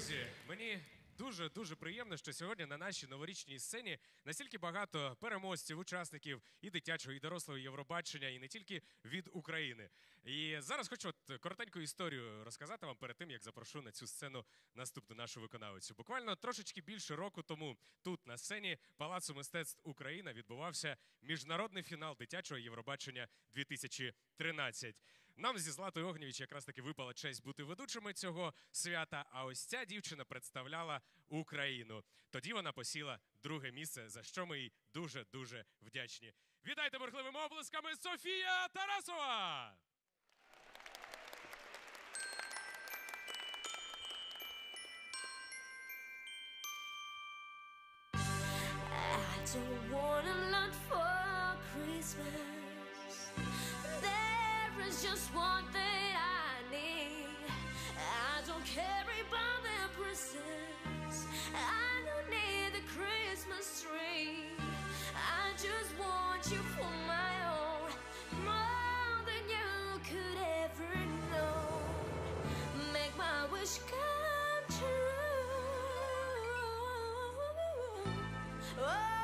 Друзі, мені дуже дуже приємно, що сьогодні на нашій новорічній сцені настільки багато переможців, учасників і дитячого, і дорослого Євробачення, і не тільки від України. І зараз хочу от коротеньку історію розказати вам перед тим, як запрошу на цю сцену наступну нашу виконавицю. Буквально трошечки більше року тому тут на сцені Палацу мистецтв Україна відбувався міжнародний фінал дитячого Євробачення 2013. Нам зі Златою Огнєвіч якраз таки випала честь бути ведучими цього свята. А ось ця дівчина представляла Україну. Тоді вона посіла друге місце, за що ми їй дуже дуже вдячні. Вітайте бурхливими облисками Софія Тарасова! I don't want a lot for Oh.